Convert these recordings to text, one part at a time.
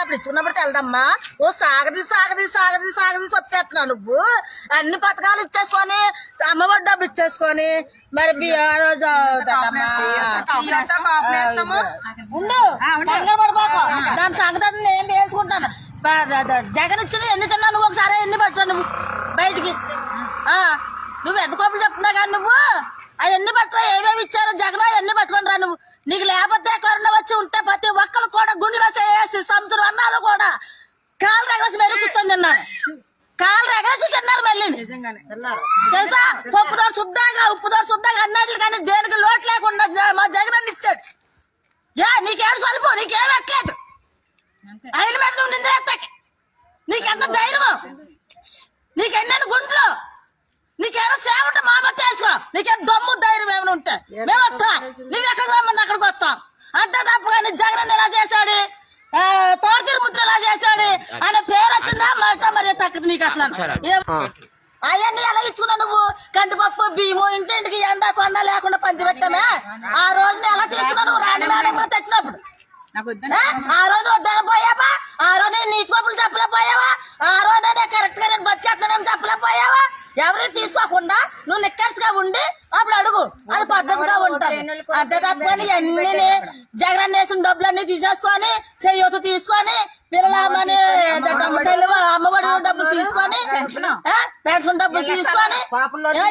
ఇచ్చుకోవాలి అప్పుడు ఇచ్చుకున్నప్పుడు తెలదమ్మా ఓ సాగది సాగది సాగది సాగది చెప్పేస్తున్నావు నువ్వు. అన్ని పథకాలు ఇచ్చేసుకొని అమ్మఒడి డబ్బులు ఇచ్చేసుకొని మరి రోజు? ఉండు. దాని సంగతి నేను ద- జగన్ ఇచ్చిన ఎన్ని తిన్నావు నువ్వు ఒకసారి? ఎన్ని పట్టావు నువ్వు బయటికి? ఆ, నువ్వు ఎంత కోపలు చెప్తున్నావు కానీ నువ్వు? అవన్నీ పట్టుకో ఏమేమి ఇచ్చారో? జగన్ అవన్నీ పట్టుకొని రా నువ్వు? నీకు లేకపోతే మెరుగు కూర్చొని తిన్నారు. కాలు రెగసి తిన్నారు మళ్ళీ. తెలుసా? పప్పు దోడు శుద్ధంగా ఉప్పు దోడు శుద్ధంగా అన్నట్లు కానీ దేనికి లోటు లేకుండా మా జగన్ ఇచ్చాడు. యా నీకేడు సలుపు నీకేం ఎట్లేదు ఆయన మీద నువ్వు నిందేస్తాకి నీకెంత ధైర్యం నీకెన్నెన్ని గుంట్లు నీకేమో సేవ ఉంటే మా మీద తెలుసుకో. నీకేం దమ్ము ధైర్యం ఏమైనా ఉంటే. మేము వస్తాం నువ్వు ఎక్కడికి రమ్మని అక్కడికి వస్తాం. అంతే తప్ప కానీ జగన్ ఎలా చేశాడు? తక్కదు నీకు అసలు అవన్నీ ఎలా ఇచ్చుకున్నావు నువ్వు? కందిపప్పు బియ్యము ఇంటింటికి ఎండ కొండ లేకుండా పంచిపెట్టామే? ఆ రోజున ఎలా తీసుకున్నావు నువ్వు? రాండి మేడం తెచ్చినప్పుడు. ఆ? రోజు వద్దన ఎవరు తీసుకోకుండా నువ్వు నిక్కర్స్గా ఉండి అప్పుడు అడుగు. అది పద్ధతిగా ఉంటుంది. అంతే తప్పని అన్ని జగన్ వేసిన డబ్బులన్నీ తీసేసుకొని చెయ్యొత తీసుకొని పిల్లలమ్మని అమ్మఒడి డబ్బులు తీసుకొని? పెన్షన్. డబ్బులు తీసుకొని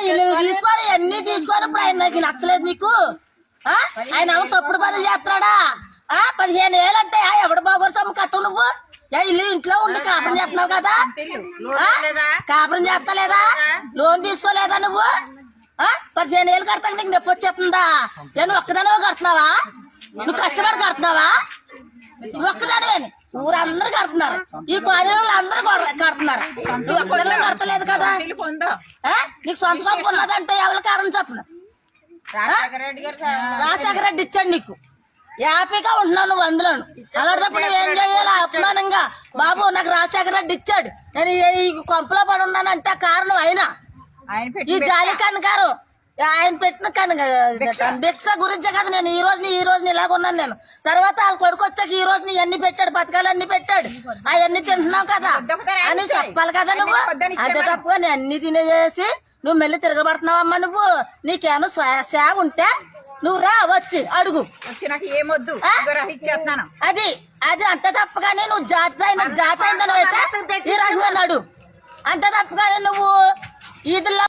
ఇల్లు తీసుకొని అన్ని తీసుకొని ఇప్పుడు ఆయన నాకు నచ్చలేదు నీకు. ఆ? ఆయన తప్పుడు పనులు చేస్తున్నాడా? ఆ పదిహేను ఏళ్ళు అంటే ఆ, ఎవడు బాగోరు సొమ్ము కట్టు నువ్వు? ఇల్లు ఇంట్లో ఉండి కాపురం చేస్తున్నావు కదా? కాపురం చేస్తలేదా? లోన్ తీసుకోలేదా నువ్వు? ఆ? పదిహేను ఏళ్ళు కడతాక నీకు నొప్పి వచ్చేస్తుందా? నేను ఒక్కదానివే కడుతున్నావా? నువ్వు కష్టపడి కడుతున్నావా? ఒక్కదానివే. ఊరందరూ కడుతున్నారు. ఈ కాలనీలో అందరూ కూడా కడుతున్నారు. నువ్వు ఒక్కదానివే కడతలేదు కదా? నీకు సొంత సొంత ఉన్నదంటే ఎవరి కారణం చెప్పను? రాజశేఖర రెడ్డి గారు రాజశేఖర రెడ్డి ఇచ్చాడు నీకు. హ్యాపీగా ఉంటున్నావు నువ్వు అందులోను. అలాంటప్పుడు నువ్వేం చేయాలి? అభిమానంగా బాబు నాకు రాజశేఖర రెడ్డి ఇచ్చాడు. నేను ఈ- కొంపలో పడి ఉన్నానంటే కారణం ఆయన ఈ పెట్టి జాలి కనకారు ఆయన పెట్టిన కనుక భిక్ష. గురించే కదా నేను ఈ రోజు ఈ రోజు ఇలాగ ఉన్నాను నేను. తర్వాత వాళ్ళ కొడుకు వచ్చాక ఈ రోజు అన్ని పెట్టాడు పథకాలు అన్ని పెట్టాడు. అవన్నీ తింటున్నావు కదా. అని చెప్పాలి కదా నువ్వు. అదే తప్పుగా నేను అన్ని తినేసి నువ్వు మళ్ళీ తిరగబడుతున్నావమ్మా నువ్వు. నీకేమో స్వ- ఉంటే నువ్వు రా వచ్చి అడుగు. వచ్చి నాకు ఏమొద్దు. ఇచ్చేస్తున్నాను. అది అది అంత తప్పగానే నువ్వు జాతి అయిన జాతి అయిందని అయితే ఈ రకమైన అడుగు అంత తప్పగానే నువ్వు ఈదుల్లో